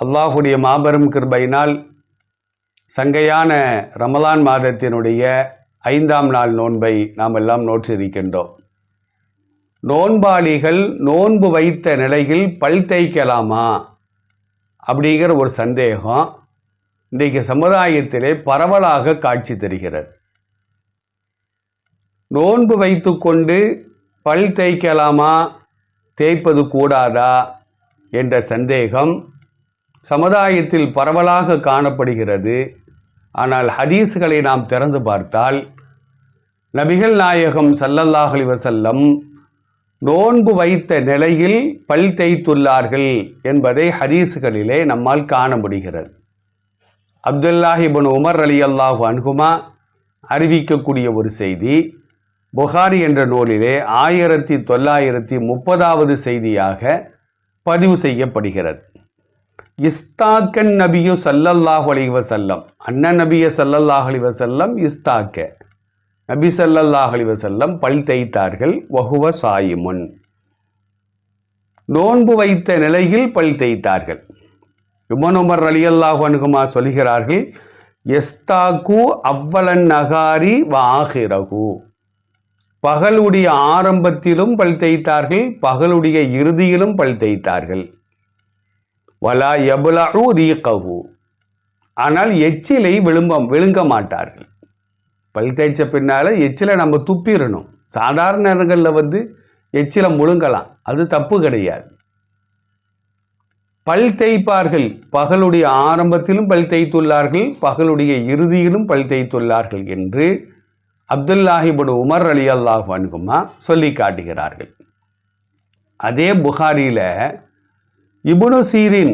அல்லாஹுடைய மாபெரும் கிருபையினால் சங்கையான ரமலான் மாதத்தினுடைய ஐந்தாம் நாள் நோன்பை நாம் எல்லாம் நோற்றிருக்கின்றோம். நோன்பாளிகள் நோன்பு வைத்த நிலையில் பல் தேய்க்கலாமா அப்படிங்கிற ஒரு சந்தேகம் இன்றைக்கு சமுதாயத்திலே பரவலாக காட்சி தருகிறது. நோன்பு வைத்துக்கொண்டு பல் தேய்க்கலாமா தேய்ப்பது கூடாதா என்ற சந்தேகம் சமுதாயத்தில் பரவலாக காணப்படுகிறது. ஆனால் ஹதீஸ்களை நாம் திறந்து பார்த்தால் நபிகள் நாயகம் சல்லல்லாஹ் அலைஹி நோன்பு வைத்த நிலையில் பல் தேய்த்துள்ளார்கள் என்பதை ஹதீஸ்களிலே நம்மால் காண முடிகிறது. அப்துல்லாஹிபன் உமர் அலி அல்லாஹு அன்குமா அறிவிக்கக்கூடிய ஒரு செய்தி புகாரி என்ற நூலிலே ஆயிரத்தி தொள்ளாயிரத்தி முப்பதாவது செய்தியாக பதிவு செய்யப்படுகிறது. இஸ்தாக்கன் நபியு சல்லல்லாஹு அலி வசல்லம் அண்ணன் நபிய சல்லல்லாஹ் அலி வசல்லம் இஸ்தாக்க. நபி சல்லல்லாஹ் அலி வசல்லம் பல் தேய்த்தார்கள். வகுவ சாயிமுன். நோன்பு வைத்த நிலையில் பல் தேய்த்தார்கள். இபன் உமர் ரலியல்லாஹு அனுகுமா சொல்கிறார்கள் எஸ்தாக்கு அவ்வளன் நகாரி வாகிரகு பகலுடைய ஆரம்பத்திலும் பல் தேய்த்தார்கள் பகலுடைய இறுதியிலும் பல் தேய்த்தார்கள். வலா எபுலு ரீகவு ஆனால் எச்சிலை விழும்ப விழுங்க மாட்டார்கள். பல் தேய்ச்ச பின்னால் எச்சிலை நம்ம துப்பிடணும். சாதாரண நேரங்களில் வந்து எச்சிலை முழுங்கலாம். அது தப்பு கிடையாது. பல் தேய்ப்பார்கள். பகலுடைய ஆரம்பத்திலும் பல் தேய்த்துள்ளார்கள். பகலுடைய இறுதியிலும் பல் தேய்த்துள்ளார்கள் என்று அப்துல்லாஹிபுன் உமர் அலி அல்லாஹ் அனுகுமா சொல்லி காட்டுகிறார்கள். அதே புகாரியில் இபுனு சீரின்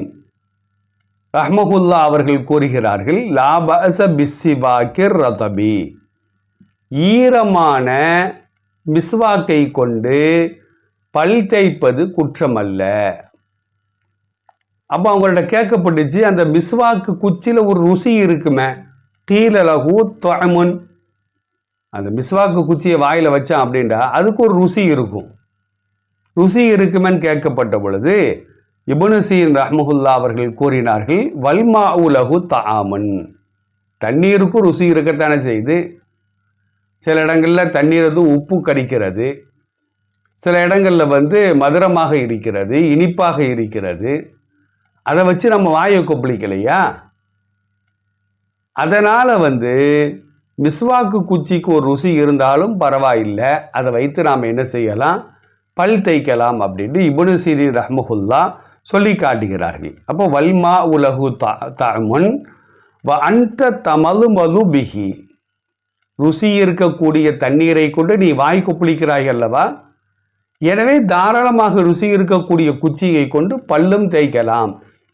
ரஹ்மகுல்லா அவர்கள் கூறுகிறார்கள் லாபச பிஸ்ஸிவாக்கிர் ரதபி. ஈரமான மிஸ்வாக்கை கொண்டு பல் தேய்ப்பது குற்றமல்ல. அப்போ அவங்கள்ட்ட கேட்கப்பட்டுச்சு அந்த மிஸ்வாக்கு குச்சியில் ஒரு ருசி இருக்குமே டீலலகு தொழமுன் அந்த மிஸ்வாக்கு குச்சியை வாயில் வச்சான் அப்படின்டா அதுக்கு ஒரு ருசி இருக்கும். ருசி இருக்குமேன்னு கேட்கப்பட்ட பொழுது இபனுசீன் ரஹ்மகுல்லா அவர்கள் கூறினார்கள் வல்மா உலகு தாமன் தண்ணீருக்கும் ருசி இருக்கத்தானே செய்து. சில இடங்களில் தண்ணீர் வந்து உப்பு கரிக்கிறது சில இடங்களில் வந்து மதுரமாக இருக்கிறது இனிப்பாக இருக்கிறது. அதை வச்சு நம்ம வாயை கொப்பளிக்கலையா? அதனால் வந்து மிஸ்வாக்கு குச்சிக்கு ஒரு ருசி இருந்தாலும் பரவாயில்லை. அதை வைத்து நாம் என்ன செய்யலாம்? பல் தைக்கலாம் அப்படின்ட்டு இபனு சீரி ரஹ்மஹுல்லா சொல்லி காட்டுகிறார்கள். அப்போ வல்மா உலகு தா வ அந்த தமது மது பிகி ருசி இருக்கக்கூடிய தண்ணீரை கொண்டு நீ வாய் கொப்பளிக்கிறாய் அல்லவா? எனவே தாராளமாக ருசி இருக்கக்கூடிய குச்சியை கொண்டு பல்லும் தேய்க்கலாம்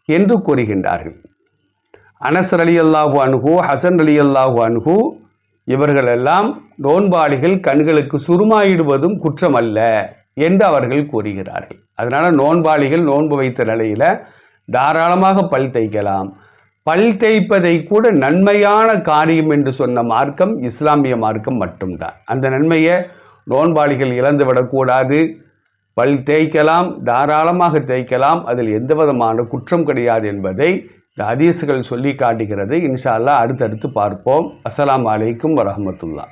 என்று கூறுகின்றார்கள். அனசர் அலி அல்லாஹு அணுகு ஹசன் அலி அல்லாஹு அணுகு இவர்களெல்லாம் நோன்பாளிகள் கண்களுக்கு சுருமாயிடுவதும் குற்றமல்ல. என்று அவர்கள் கூறுகிறார்கள். அதனால் நோன்பாளிகள் நோன்பு வைத்த நிலையில் தாராளமாக பல் தேய்க்கலாம். பல் தேய்ப்பதை கூட நன்மையான காரியம் என்று சொன்ன மார்க்கம் இஸ்லாமிய மார்க்கம் மட்டும்தான். அந்த நன்மையை நோன்பாளிகள் இழந்து விடக்கூடாது. பல் தேய்க்கலாம் தாராளமாக தேய்க்கலாம். அதில் எந்த விதமான குற்றம் கிடையாது என்பதை இந்த ஹதீஸுகள் சொல்லி காட்டுகிறது. இன்ஷா அல்லாஹ் அடுத்தடுத்து பார்ப்போம். அஸ்லாம் வலைக்கும் வரமத்துல்லா